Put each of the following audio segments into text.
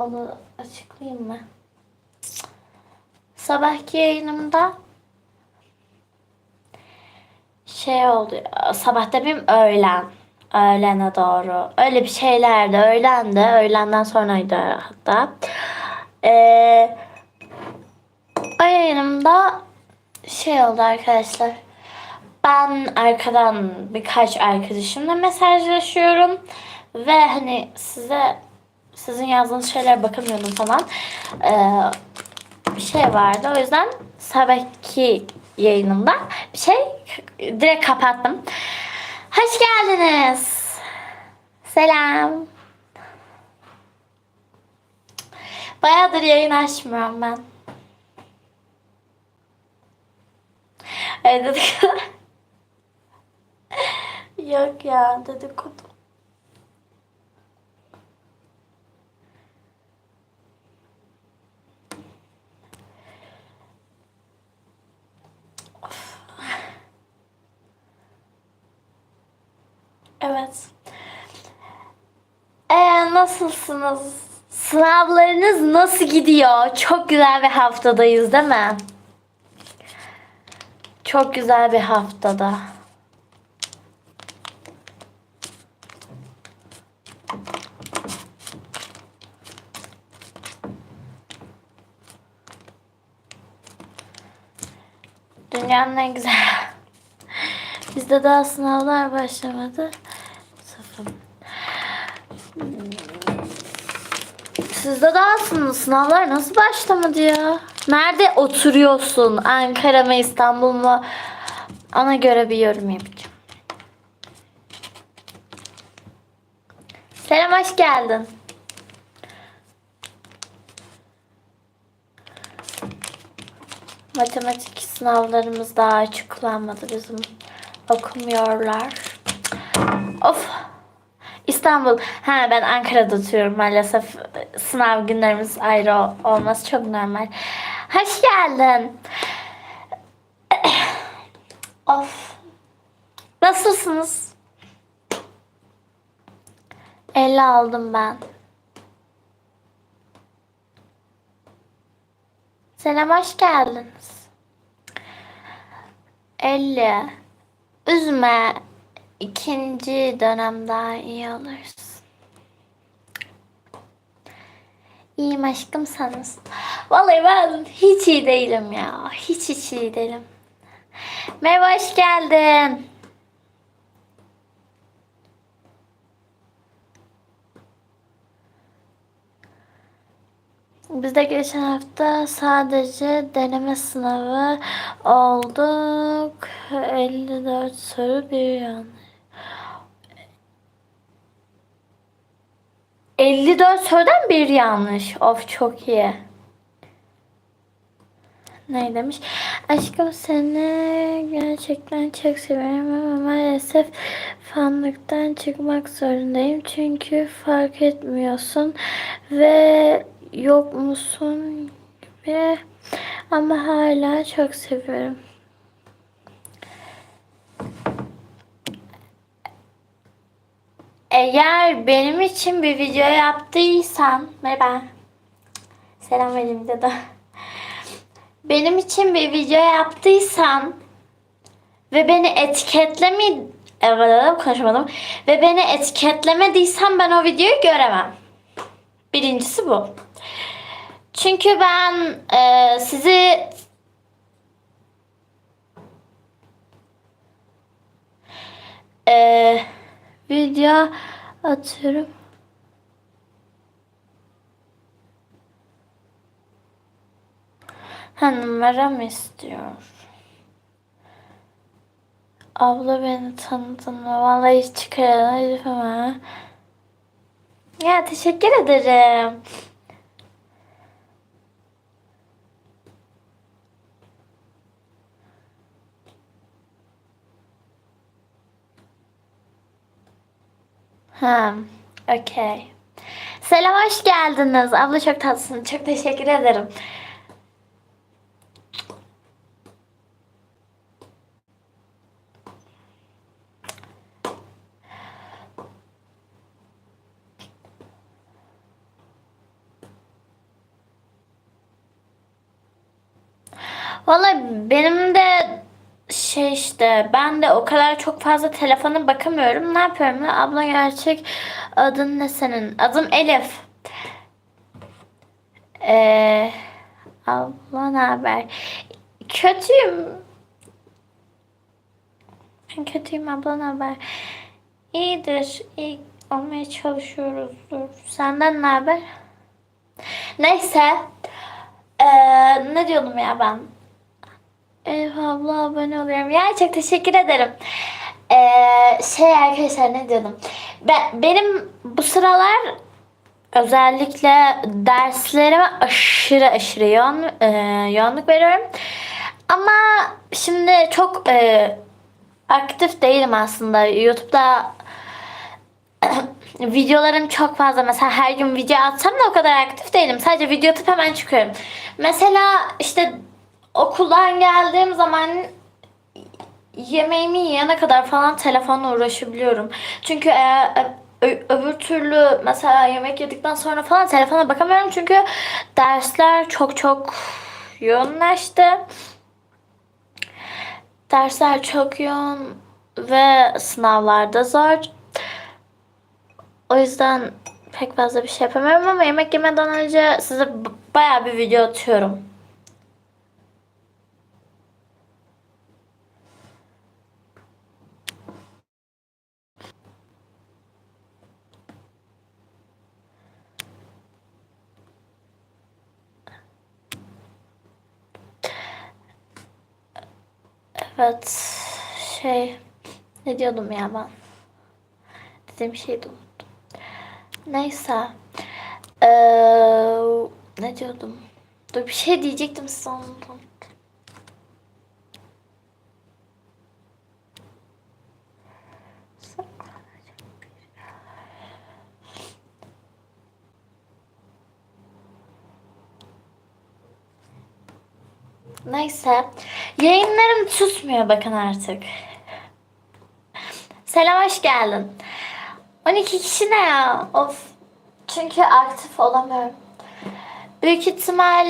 Onu açıklayayım mı? Sabahki yayınımda şey oldu. Sabah demeyeyim öğlen. Öğlene doğru. Öyle bir şeylerdi. Öğlendi. Öğlenden sonraydı hatta. Ee, o yayınımda şey oldu arkadaşlar. Ben arkadan birkaç arkadaşımla mesajlaşıyorum. Ve hani size sizin yazdığınız şeylere bakamıyordum falan. Ee, şey vardı. O yüzden sabahki yayınımda bir şey direkt kapattım. Hoş geldiniz. Selam. Bayağıdır yayın açmıyorum ben. Evet dedikodu. Yok ya dedikodu. Evet. Ee, nasılsınız? Sınavlarınız nasıl gidiyor? Çok güzel bir haftadayız değil mi? Çok güzel bir haftada. Dünyanın en güzel. Bizde daha sınavlar başlamadı. Sizde daha sın- sınavlar nasıl başlamadı ya? Nerede oturuyorsun? Ankara mı İstanbul mu? Ona göre bir yorum yapacağım. Selam hoş geldin. Matematik sınavlarımız daha açıklanmadı bizim. Okumuyorlar. Of. İstanbul. Ha ben Ankara'da oturuyorum maalesef. Sınav günlerimiz ayrı ol- olması çok normal. Hoş geldin. of. Nasılsınız? 50 aldım ben. Selam hoş geldiniz. 50. Üzme. İkinci dönem daha iyi olursun. İyiyim aşkım sanız. Vallahi ben hiç iyi değilim ya. Hiç hiç iyi değilim. Merhaba hoş geldin. Bizde geçen hafta sadece deneme sınavı olduk. 54 soru bir yanlış. 54 sorudan bir yanlış. Of çok iyi. Ne demiş? Aşkım seni gerçekten çok seviyorum ama maalesef fanlıktan çıkmak zorundayım. Çünkü fark etmiyorsun ve yok musun gibi ama hala çok seviyorum. Eğer benim için bir video yaptıysan merhaba. Selam elimde de. Benim için bir video yaptıysan ve beni etiketlemi evet konuşamadım ve beni etiketlemediysen ben o videoyu göremem. Birincisi bu. Çünkü ben e, sizi e, video atıyorum. Ha numaram istiyor. Abla beni tanıdın mı? Vallahi hiç çıkaralım ama. Ya teşekkür ederim. Ha, okey. Selam, hoş geldiniz. Abla çok tatlısın. Çok teşekkür ederim. Vallahi benim de şey işte ben de o kadar çok fazla telefona bakamıyorum. Ne yapıyorum? ya? Abla gerçek adın ne senin? Adım Elif. Ee, abla ne haber? Kötüyüm. Ben kötüyüm abla ne haber? İyidir. iyi olmaya çalışıyoruzdur. Senden ne haber? Neyse. Ee, ne diyordum ya ben? Elif abla abone oluyorum. Ya çok teşekkür ederim. Ee, şey arkadaşlar ne diyordum? Ben, benim bu sıralar özellikle derslerime aşırı aşırı yoğun, e, yoğunluk veriyorum. Ama şimdi çok e, aktif değilim aslında. YouTube'da videolarım çok fazla. Mesela her gün video atsam da o kadar aktif değilim. Sadece video atıp hemen çıkıyorum. Mesela işte okuldan geldiğim zaman yemeğimi yiyene kadar falan telefonla uğraşabiliyorum. Çünkü eğer ö- öbür türlü mesela yemek yedikten sonra falan telefona bakamıyorum çünkü dersler çok çok yoğunlaştı. Dersler çok yoğun ve sınavlarda zor. O yüzden pek fazla bir şey yapamıyorum ama yemek yemeden önce size b- bayağı bir video atıyorum. Evet. Şey ne diyordum ya ben? Dediğim şeyi de unuttum. Neyse. Ee, ne diyordum? Dur bir şey diyecektim size. Neyse. Yayınlarım tutmuyor bakın artık. Selam hoş geldin. 12 kişi ne ya? Of. Çünkü aktif olamıyorum. Büyük ihtimal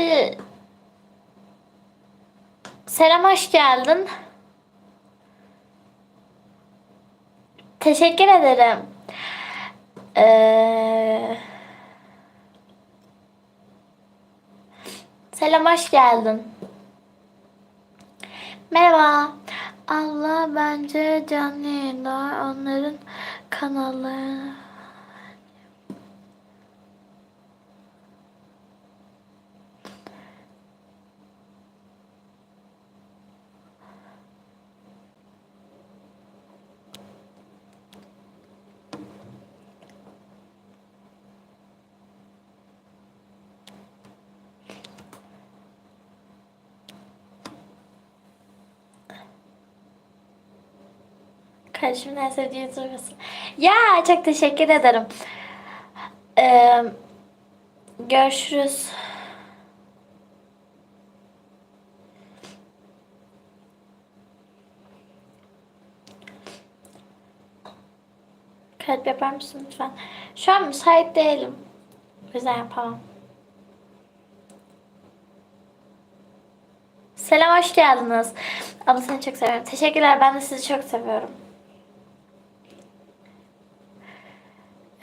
Selam hoş geldin. Teşekkür ederim. Ee... Selam hoş geldin. Merhaba. Allah bence canlı yayınlar onların kanallarına Kardeşimin en sevdiği YouTuber'sın. Ya çok teşekkür ederim. Ee, görüşürüz. Kalp yapar mısın lütfen? Şu an müsait değilim. O yüzden yapamam. Selam hoş geldiniz. Abla seni çok seviyorum. Teşekkürler ben de sizi çok seviyorum.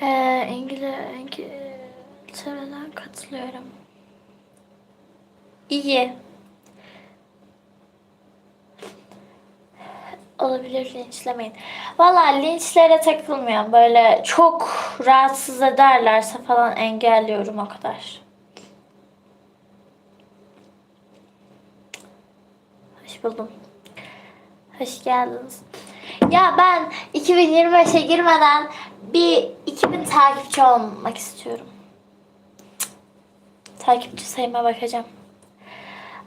Ee, İngiltere'den katılıyorum. İyi. Olabilir linçlemeyin. Valla linçlere takılmıyorum. Böyle çok rahatsız ederlerse falan engelliyorum o kadar. Hoş buldum. Hoş geldiniz. Ya ben 2025'e girmeden bir 2000 takipçi olmak istiyorum. Takipçi sayıma bakacağım.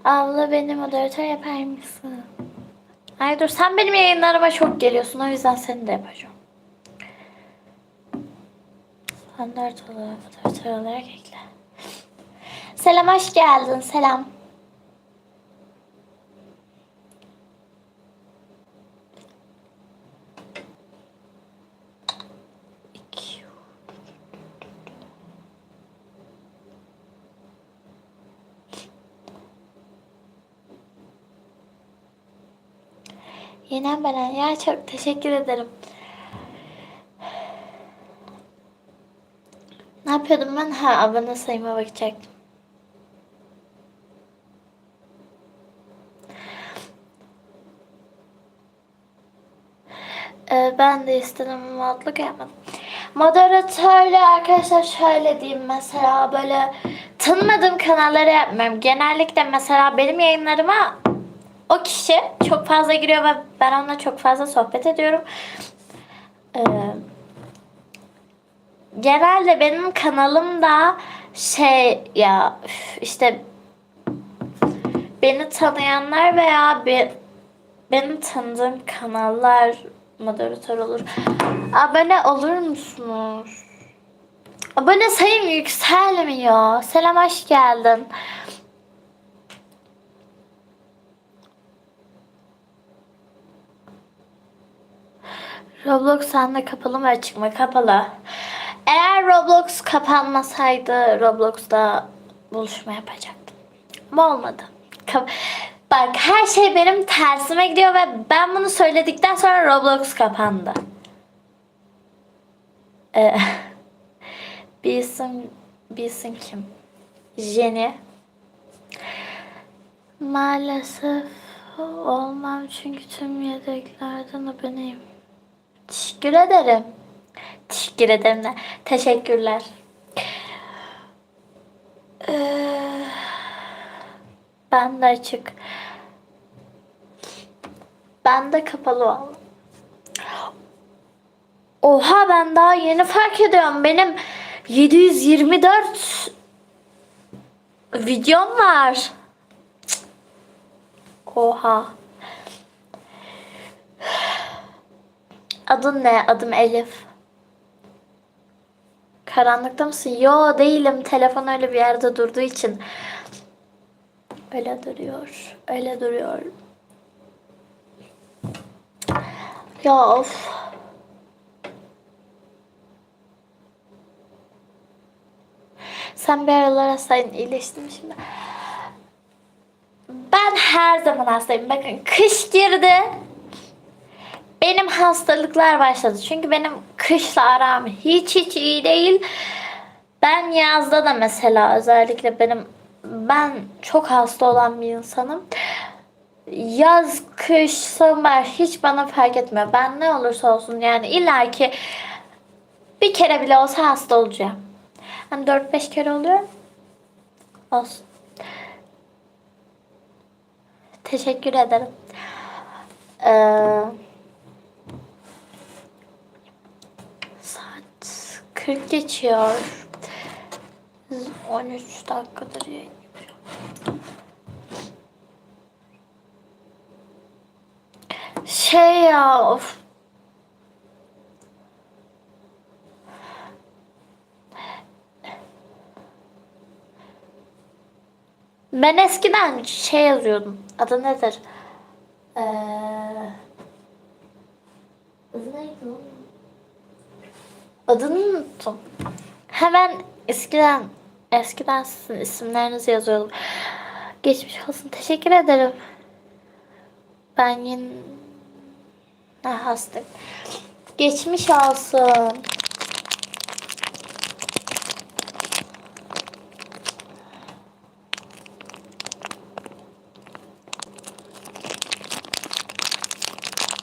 Abla beni moderatör yapar mısın? Ay dur sen benim yayınlarıma çok geliyorsun o yüzden seni de yapacağım. Standart olarak moderatör olarak ekle. Selam hoş geldin selam. Yine Beren ya çok teşekkür ederim. Ne yapıyordum ben? Ha abone sayıma bakacaktım. Ee, ben de istedim adlı gelmedi. Moderatörle arkadaşlar şöyle diyeyim mesela böyle tanımadığım kanallara yapmıyorum. Genellikle mesela benim yayınlarıma o kişi çok fazla giriyor ve ben onunla çok fazla sohbet ediyorum. Ee, genelde benim kanalımda şey ya işte beni tanıyanlar veya bir benim tanıdığım kanallar moderatör olur. Abone olur musunuz? Abone sayım yükselmiyor. Selam hoş geldin. Roblox sende kapalı mı açık mı? Kapalı. Eğer Roblox kapanmasaydı Roblox'ta buluşma yapacaktım. Ama olmadı. Kap- Bak her şey benim tersime gidiyor ve ben bunu söyledikten sonra Roblox kapandı. Ee, bir isim kim? Jenny. Maalesef olmam çünkü tüm yedeklerden aboneyim. Teşekkür ederim. Teşekkür ederim de. Teşekkürler. Ee, ben de açık. Ben de kapalı vallahi. Oha ben daha yeni fark ediyorum. Benim 724 videom var. Oha. Adın ne? Adım Elif. Karanlıkta mısın? Yo değilim. Telefon öyle bir yerde durduğu için. Öyle duruyor. Öyle duruyor. Ya of. Sen bir aralar hastaydın. iyileştin şimdi. Ben her zaman hastayım. Bakın kış girdi. Benim hastalıklar başladı. Çünkü benim kışla aram hiç hiç iyi değil. Ben yazda da mesela özellikle benim ben çok hasta olan bir insanım. Yaz, kış, sonbahar hiç bana fark etmiyor. Ben ne olursa olsun yani illaki bir kere bile olsa hasta olacağım. Hani 4-5 kere oluyor. Olsun. Teşekkür ederim. Ee, 40 geçiyor. 13 dakikadır yayın. Şey ya of. Ben eskiden şey yazıyordum. Adı nedir? Ee, adı neydi? Adını unuttum. Hemen eskiden eskiden sizin isimlerinizi yazıyordum. Geçmiş olsun. Teşekkür ederim. Ben yine ha, hastayım. Geçmiş olsun.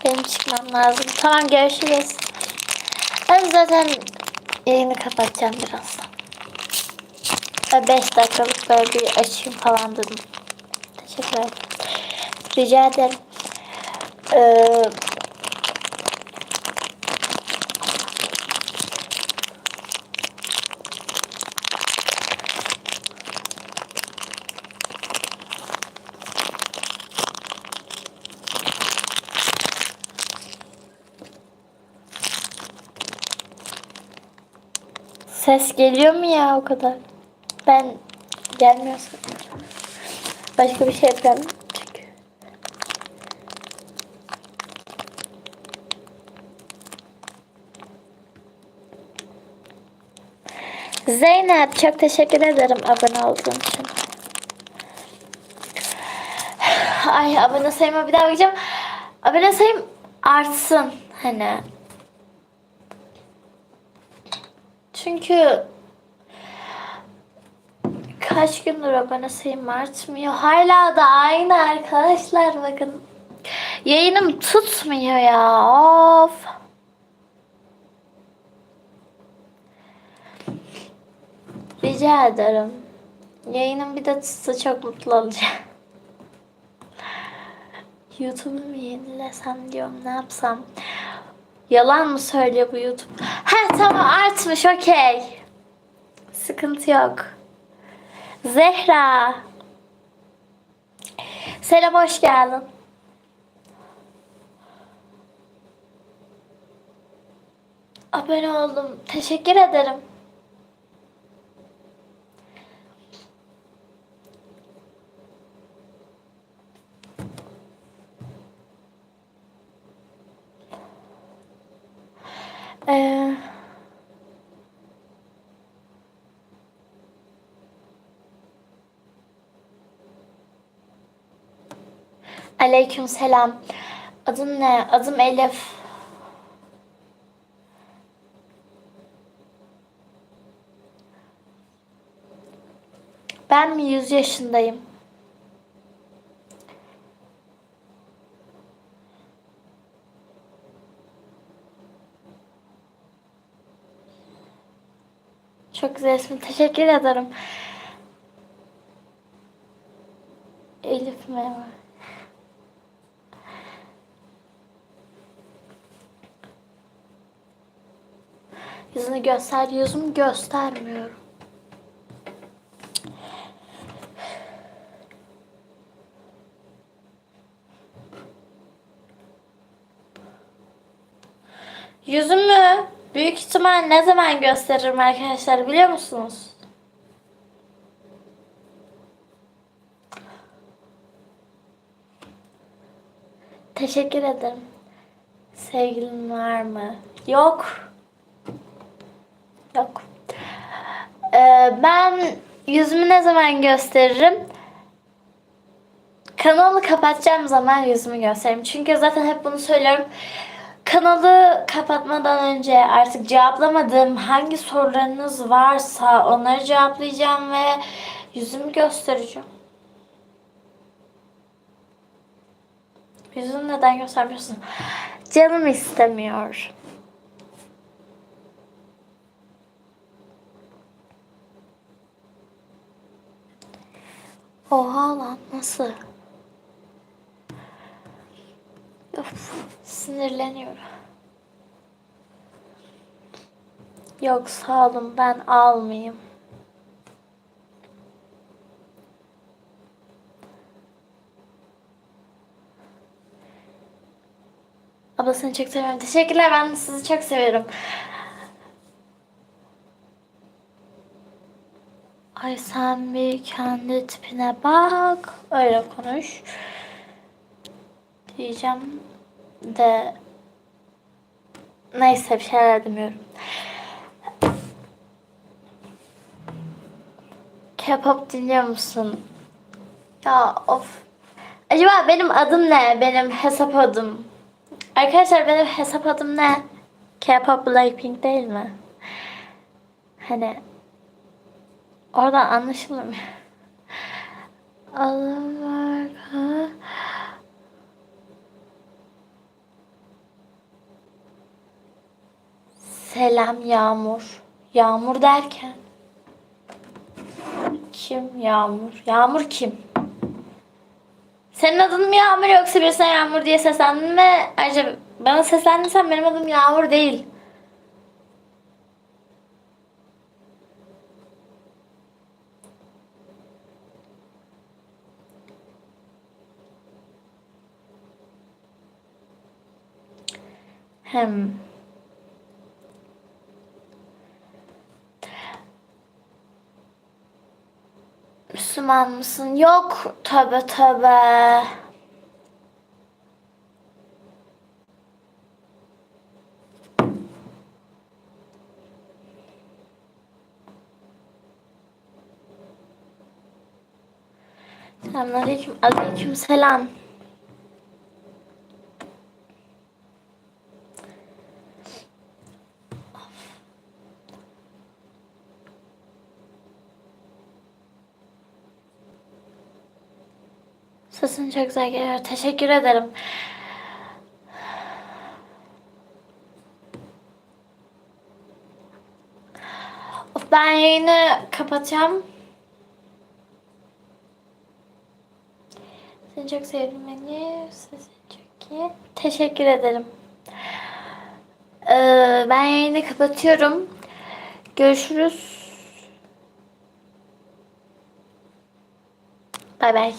Benim çıkmam lazım. Tamam görüşürüz. Zaten yayını kapatacağım birazdan. 5 dakikalık böyle bir açayım falan dedim. Teşekkür ederim. Rica ederim. Ee, ses geliyor mu ya o kadar? Ben gelmiyorsa başka bir şey. Çünkü. Zeynep çok teşekkür ederim abone olduğun için. Ay abone sayıma bir daha bakacağım. abone sayım artsın hani. Çünkü kaç gündür abone sayım artmıyor. Hala da aynı arkadaşlar bakın. Yayınım tutmuyor ya. Of. Rica ederim. Yayınım bir de tutsa çok mutlu olacağım. YouTube'u mu yenilesem diyorum ne yapsam. Yalan mı söylüyor bu YouTube? Tamam artmış okey. Sıkıntı yok. Zehra. Selam hoş geldin. Abone oldum. Teşekkür ederim. Ee, aleyküm selam. Adın ne? Adım Elif. Ben mi 100 yaşındayım? Çok güzelsin. Teşekkür ederim. Elif merhaba. Yüzünü göster. Yüzümü göstermiyorum. Yüzümü büyük ihtimal ne zaman gösteririm arkadaşlar biliyor musunuz? Teşekkür ederim. Sevgilin var mı? Yok. Yok. Ee, ben yüzümü ne zaman gösteririm? Kanalı kapatacağım zaman yüzümü gösteririm. Çünkü zaten hep bunu söylüyorum. Kanalı kapatmadan önce artık cevaplamadığım hangi sorularınız varsa onları cevaplayacağım ve yüzümü göstereceğim. Yüzünü neden göstermiyorsun? Canım istemiyor. Oha lan nasıl? Of, sinirleniyorum. Yok sağ olun ben almayayım. Abla seni çok seviyorum. Teşekkürler ben sizi çok seviyorum. Ay sen bir kendi tipine bak. Öyle konuş. Diyeceğim de neyse bir şeyler demiyorum. K-pop dinliyor musun? Ya of. Acaba benim adım ne? Benim hesap adım. Arkadaşlar benim hesap adım ne? K-pop Blackpink değil mi? Hani oradan anlaşılmıyor. Allah Selam Yağmur. Yağmur derken kim Yağmur? Yağmur kim? Senin adın mı Yağmur yoksa birisine Yağmur diye seslendin mi? Ayrıca bana seslendiysen benim adım Yağmur değil. Hem. Müslüman mısın? Yok. Tövbe tövbe. Selamünaleyküm. Aleyküm selam. Sesin çok güzel geliyor. Teşekkür ederim. Of, ben yayını kapatacağım. Seni çok sevdim beni. Sesin çok iyi. Teşekkür ederim. Ee, ben yayını kapatıyorum. Görüşürüz. Bay bay.